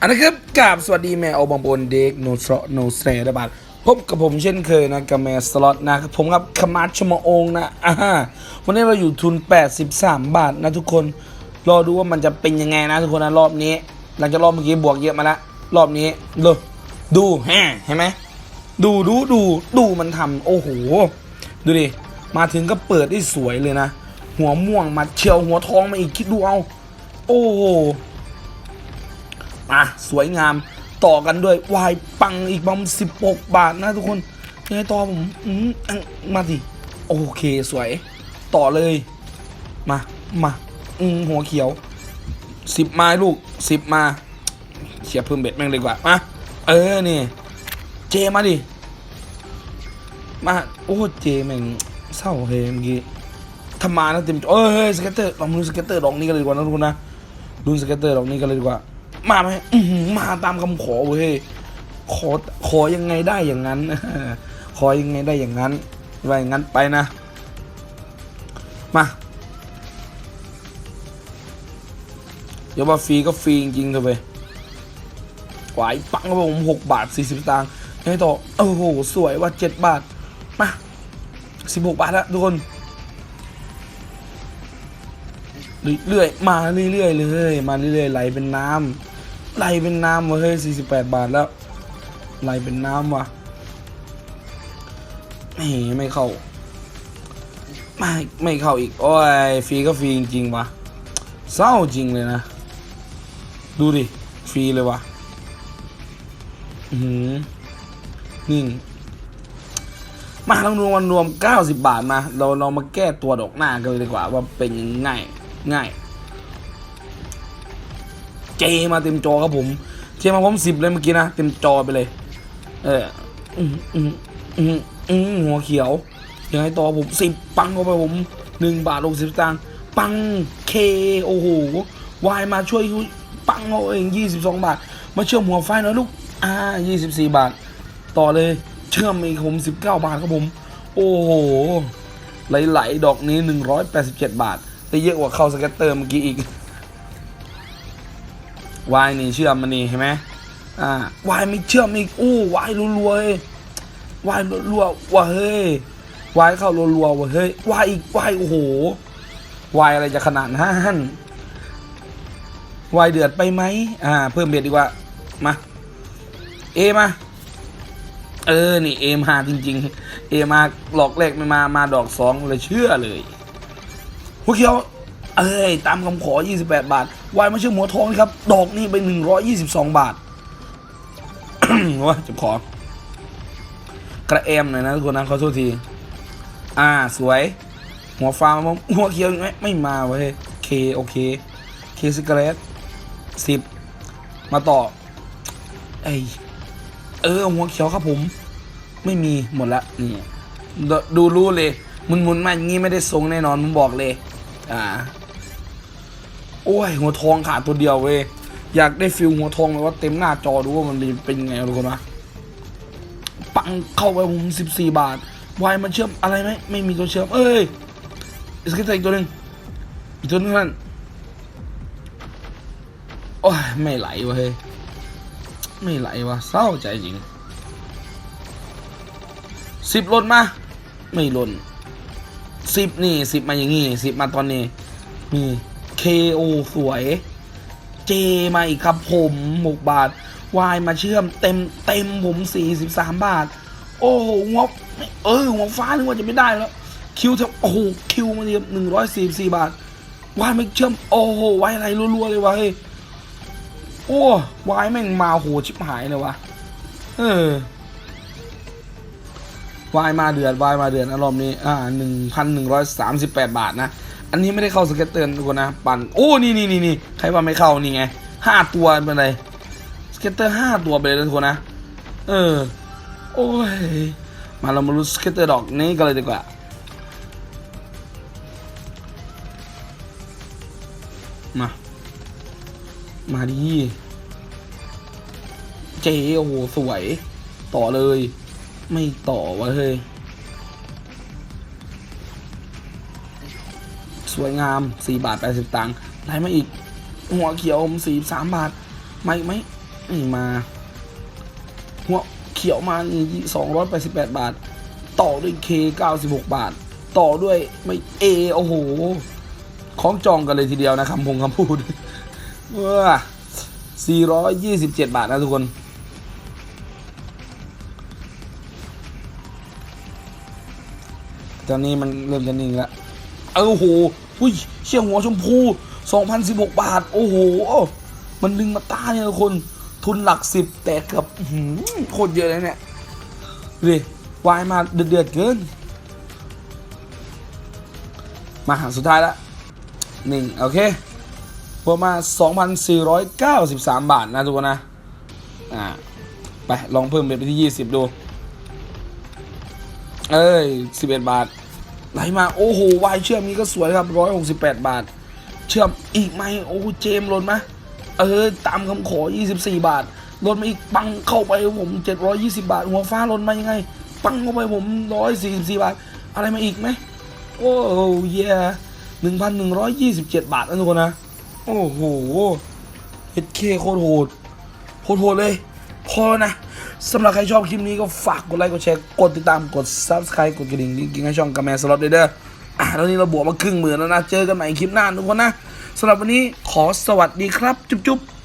อันนะครับกราบสวัสดีแมวบางบนเด็กโนทรโนเซรดบาทพบกับผมเช่นเคยนะกับแมวสล็อตนะครับผมครับขมัดชมองนะอ่าฮะวันนี้เราอยู่ทุน 83 บาทนะทุกคนรอดูว่ามันจะเป็นยังไงนะทุกคนนะรอบนี้ หลังจากรอบเมื่อกี้บวกเยอะมาล้วรอบนี้ดูดูแฮะเห็นไหมดูดูดูดูมันทำโอ้โห ดูดิมาถึงก็เปิดได้สวยเลยนะ หัวม่วงมาเชียวหัวทองมาอีกคิดดูเอา โอ้ อะสวยงามต่อกันด้วยวายปังอีกประมสิบหกบาทนะทุกคนยังไงต่อผมอืมมาดิโอเคสวยต่อเลยมามาอืมหัวเขียวสิบไม้ลูกสิบมาเชียร์เพิ่มเบ็ดแม่งเลยกว่ามาเออนี่เจมาดิมาโอ้เจแม่งเศร้าเลยเมื่อกี้ทำมาแล้วเต็มเอ้ยสเก็ตเตอร์ลองดูสเก็ตเตอร์ดอกนี้กันเลยดีกว่านะทุกคนนะดูสเก็ตเตอร์ดอกนี้กันเลยดีกว่า มาไหมมาตามคำขอเว้ยขอขอยังไงได้อย่างนั้น ขอยังไงได้อย่างนั้นว่าอย่างนั้นไปนะ มาเดี๋ยวว่าฟรีก็ฟรีจริงๆเถอะเว้ยหวายปังครับผมหกบาทสี่สิบตังค์ให้ต่อโอ้โหสวยว่าเจ็ดบาท มาสิบหกบาทล้วทุกคนเรื่อยๆมาเรื่อยๆเลย มาเรื่อยๆไหลเป็นน้ำ ไหลเป็นน้ำวะเฮ้ยสี่สิบแปดบาทแล้วไหลเป็นน้ำวะไม่ไม่เข้า ไม่ไม่เข้าอีก โอ้ยฟรีก็ฟรีจริงๆวะเศร้าจริงเลยนะ ดูดิ ฟรีเลยวะอือหือนิ่ง มาต้องรวมรวม 90 บาทมา เราเรามาแก้ตัวดอกหน้ากันเลยดีกว่าว่าเป็นยังไงง่าย เจมาเต็มจอครับผมเจมาผมสิบเลยเมื่อกี้นะเต็มจอไปเลย เอออืมอืมอืมอืมหัวเขียวยังไงต่อผมสิบปังเข้าไปผมหนึ่งบาทหกสิบตังค์ปังเคโอ้โหวายมาช่วยปังเอาเองยี่สิบสองบาท มาเชื่อมหัวไฟหน่อยลูกอ่ายี่สิบสี่บาท ต่อเลยเชื่อมอีกผมสิบเก้าบาทครับผม โอ้โหไหลๆดอกนี้หนึ่งร้อยแปดสิบเจ็ดบาทแต่เยอะกว่าเข้าสเก็ตเตอร์เมื่อกี้อีก วายนี่เชื่อมมันนี่เห็นไหมอ่าวายไม่เชื่อมอีกอู้วายรัวๆเฮ้ยวายรัวๆว่ะเฮ้ยวายเข้ารัวๆว่ะเฮ้ยวายอีกวายโอ้โหวายอะไรจะขนาดนั้นวายเดือดไปไหมอ่า เพิ่มเบ็ดดีกว่ามาเอมาเออ นี่เอมาจริง ๆ เอมาหลอกแรกไม่มา มาดอกสองเลยเชื่อเลยหัวเขียว เอ้ยตามคำขอ 28 บาท วายมาชื่อหมัวทองครับ ดอกนี่ไป 122 บาทว่าจะขอ กระแอมหน่อยนะทุกคนนะขอโทษที อ่าสวย หัวฟ้ามาหัวเขียวไหมไม่มาเว้ยเคโอเค เคซิกเรตสิบมาต่อเอ้ยเออ หัวเขียวครับผม ไม่มีหมดละนี่ ดูรู้เลย มุนๆมาอย่างงี้ไม่ได้ทรงแน่นอนผมบอกเลย อ่า โอ้ยหัวทองขาดตัวเดียวเว้ยอยากได้ฟิลหัวทองเลยว่าเต็มหน้าจอดูว่ามันเป็นยังไงทุกคนวะปังเข้าไปผมสิบสี่บาทวายมันเชื่อมอะไรไหมไม่มีตัวเชื่อม เอ้ยสกิตอีกตัวหนึ่งอีกตัวหนึงนั่นโอ้ยไม่ไหลวะเฮ้ยไม่ไหลวะเศร้าใจจริงสิบหล่นมา ไม่หล่นสิบนี่สิบมาอย่างงี้สิบมาตอนนี้นี่ KO สวย J มาอีกครับผมหกบาท Y มาเชื่อมเต็มเต็มผมสี่สิบสามบาท โอ้โหหัวเออหัวฟ้านึกว่าจะไม่ได้แล้ว คิวเท่าโอ้โหคิวมาเดียหนึ่งร้อยสี่สี่บาท Y ไม่เชื่อม โอ้โหไว้อะไรรัวๆเลยวะเฮ้ยโอ้วายแม่งมาโหชิบหายเลยวะเออวายมาเดือดวายมาเดือดอารมณ์นี้อ่าหนึ่งพันหนึ่งร้อยสามสิบแปดบาทนะ อันนี้ไม่ได้เข้าสเก็ตเตือนทุกคนนะ ปั่น โอ้ นี่นี่นี่นี่ใครว่าไม่เข้านี่ไงห้าตัวเป็นไรสเก็ตเตอร์ห้าตัวไปเลยทุกคนนะ เออ โอ้ย มาเรามารู้สเก็ตเตอร์ดอกนี้กันเลยดีกว่า มา มาดีเจโอ้โห สวย ต่อเลย ไม่ต่อวะเฮ้ย วยงาม 4 บาท 80 ตังค์ได้มาอีก หัวเขียวผม43 บาท ไม่ไหมนี่มา หัวเขียวมานี่สองร้อยแปดสิบแปดบาท ต่อด้วยเคเก้าสิบหกบาท ต่อด้วยไม่เอโอ้โหคล้องจองกันเลยทีเดียวนะคำพงคำพูดเมื่อสี่ร้อยยี่สิบเจ็ดบาทนะทุกคนตอนนี้มันเริ่มจะนิ่งแล้ว เออโอ้โห หุ้ยเชี่ยหัวชมพู 2,016 บาท โอ้โห มันดึงมาต้านเนี่ยทุกคน ทุนหลักสิบแต่เกือบหือโคตรเยอะเลยเนี่ยดิวายมาเดือดเกิน มาหาสุดท้ายล้วนี่งโอเคพวกมา 2,493 บาทนะทุกคนนะ อ่า ไป ลองเพิ่มเป็นไปที่ 20 ดู เอ้ย 11 บาท ไหลมาโอ้โหวายเชื่อมนี้ก็สวยครับ 168 บาท เชื่อมอีกไหมโอ้เจมส์หล่นไหมเออตามคำขอ 24 บาทหล่นมาอีกปังเข้าไปผม 720 บาท หัวฟ้าหล่นมายังไง ปังเข้าไปผม 144 บาท อะไรมาอีกไหมโอ้เย่หนึ่งพันหนึ่งร้อยยี่สิบเจ็ดบาทนะทุกคนนะ โอ้โหเฮ็ดเคโคตรโหดโหดโหดเลย พอนะสำหรับใครชอบคลิปนี้ก็ฝากกดไลค์กดแชร์กดติดตามกด subscribe กดกระดิ่งกิ๊งให้ช่องกระแมสล็อตด้วยเด้ออะแล้วนี้เราบวกมาครึ่งหมื่นแล้วนะ เจอกันใหม่คลิปหน้าทุกคนนะสำหรับวันนี้ขอสวัสดีครับ จุ๊บๆ